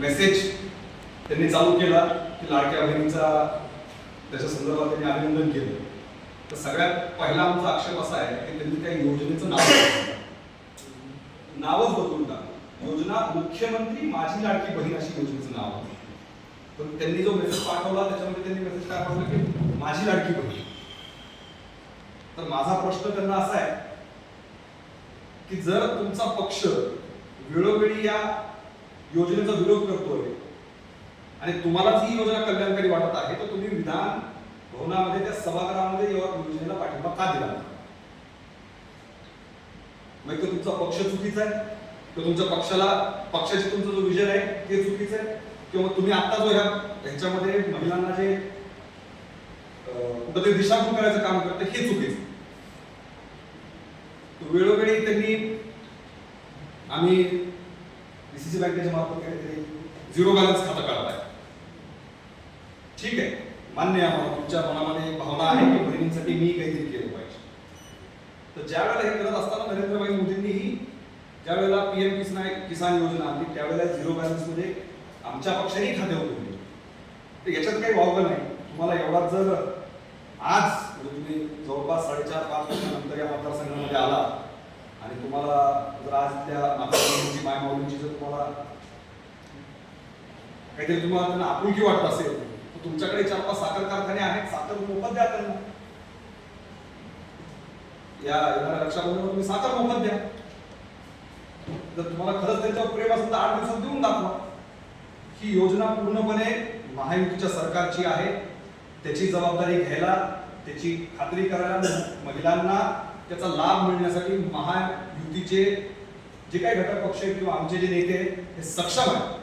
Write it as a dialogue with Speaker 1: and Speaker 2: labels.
Speaker 1: Message त्यांनी चालू केला की लाडक्या बहिणीचा त्याच्या संदर्भात त्यांनी अभिनंदन केलं. तर सगळ्यात पहिला आमचा आक्षेप असा आहे की त्यांनी त्या योजनेचं नाव नावच बदलून टाकलं. योजना मुख्यमंत्री माझी लाडकी बहीण अशी योजनेचं नाव आहे पण त्यांनी जो मेसेज पाठवला त्याच्यामध्ये त्यांनी मेसेज काय पाठवला की माझी लाडकी बहीण. तर माझा प्रश्न त्यांना असा आहे की जर तुमचा पक्ष वेळोवेळी या योजनेचा विरोध करतोय. आणि तुम्हालाच ही योजना कल्याणकारी वाटत आहे तर तुम्ही विधान भवनामध्ये त्या सभागृहामध्ये या योजनेला पाठिंबा का दिला नाही? मग तुमचा पक्ष चुकीचा आहे? तर तुमच्या पक्षाला पक्षाची तुमचा जो विजन आहे ते चुकीचं आहे? किंवा तुम्ही आता जो ह्या ह्याच्यामध्ये महिलांना जे कुठंतरी दिशाभूल करायचं काम करते हे चुकीचं वेळोवेळी त्यांनी आम्ही डीसीसी बँकेच्या मार्फत काहीतरी झिरो बॅलन्स खातं काढत आहे ठीक आहे. मान्य आहे आम्हाला तुमच्या मनामध्ये एक भावना आहे की बहिणींसाठी मी काहीतरी केलं पाहिजे. तर ज्या वेळेला हे करत असताना नरेंद्रभाई मोदींनीही ज्या वेळेला पीएम किसान किसान योजना आली त्यावेळेला झिरो बॅलन्समध्ये आमच्या पक्षाने खाते होते तर याच्यात काही वावगं नाही. तुम्हाला एवढा जर आज म्हणजे तुम्ही जवळपास साडेचार पाच वर्षानंतर या मतदारसंघामध्ये आला आणि तुम्हाला जर आज त्या माताची मायमाऊलींची जर तुम्हाला काहीतरी तुम्हाला त्यांना आपुलकी वाटत असेल तर तुमच्याकडे चार पाच साखर कारखाने आहेत साखर मोफत द्या त्यांना. या येणाऱ्या रक्षाबंधन तुम्ही साखर मोफत द्या. जर तुम्हाला खरंच त्यांच्यावर प्रेम असेल तर आठ दिवसात देऊन दाखवा. ही योजना पूर्णपणे महायुतीच्या सरकारची आहे. त्याची जबाबदारी घ्यायला त्याची खात्री करायला महिलांना त्याचा लाभ मिळण्यासाठी महायुतीचे जे काही घटक पक्ष आहेत किंवा आमचे जे नेते आहेत हे सक्षम आहेत.